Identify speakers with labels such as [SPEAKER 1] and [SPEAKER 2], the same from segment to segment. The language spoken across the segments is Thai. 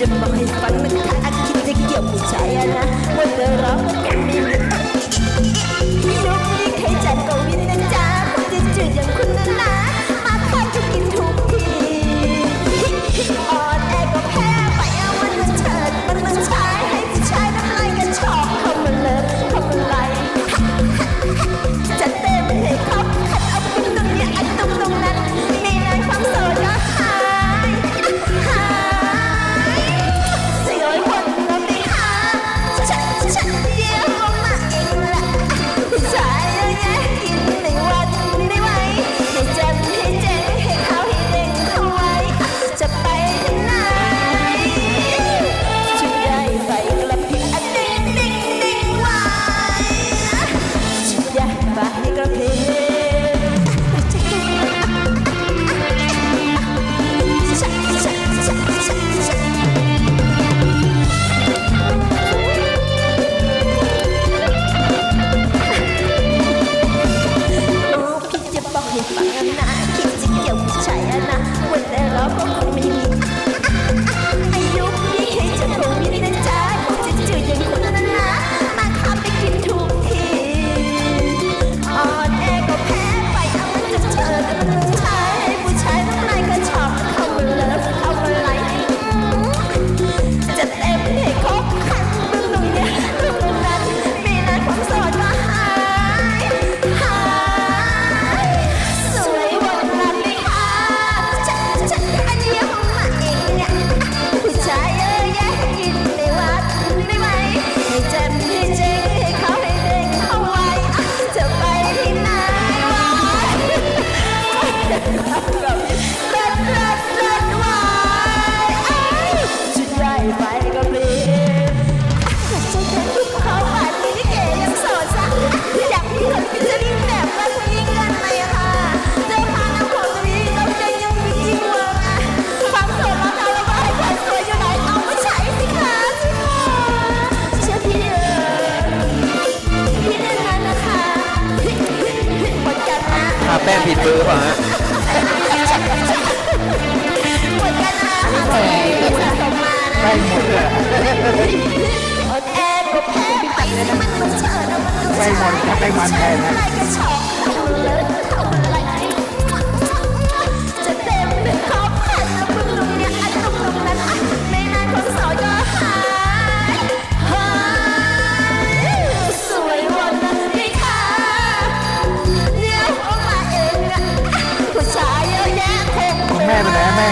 [SPEAKER 1] จะบอกให้ฟังนะคะอาคิดจะเกี่ยวผู้ชายนะว่าเธอรักกันไม่ ป้งผิดมือเปล่าฮะหมดกันนะแหมเป็นสะสมมานะ หมด
[SPEAKER 2] เลย
[SPEAKER 1] แอนก็แพ้ไปมันมัเฉิดมัน
[SPEAKER 2] มัน
[SPEAKER 1] เฉิด
[SPEAKER 2] ไปมั
[SPEAKER 1] นแพ้นะ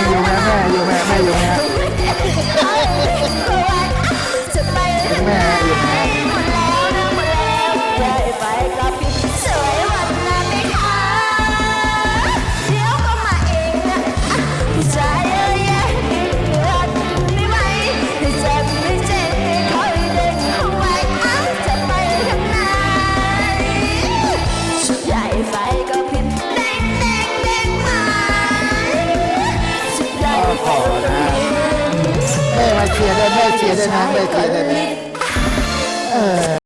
[SPEAKER 2] 有没有有没有有没有。姐的妹姐的妹姐的呃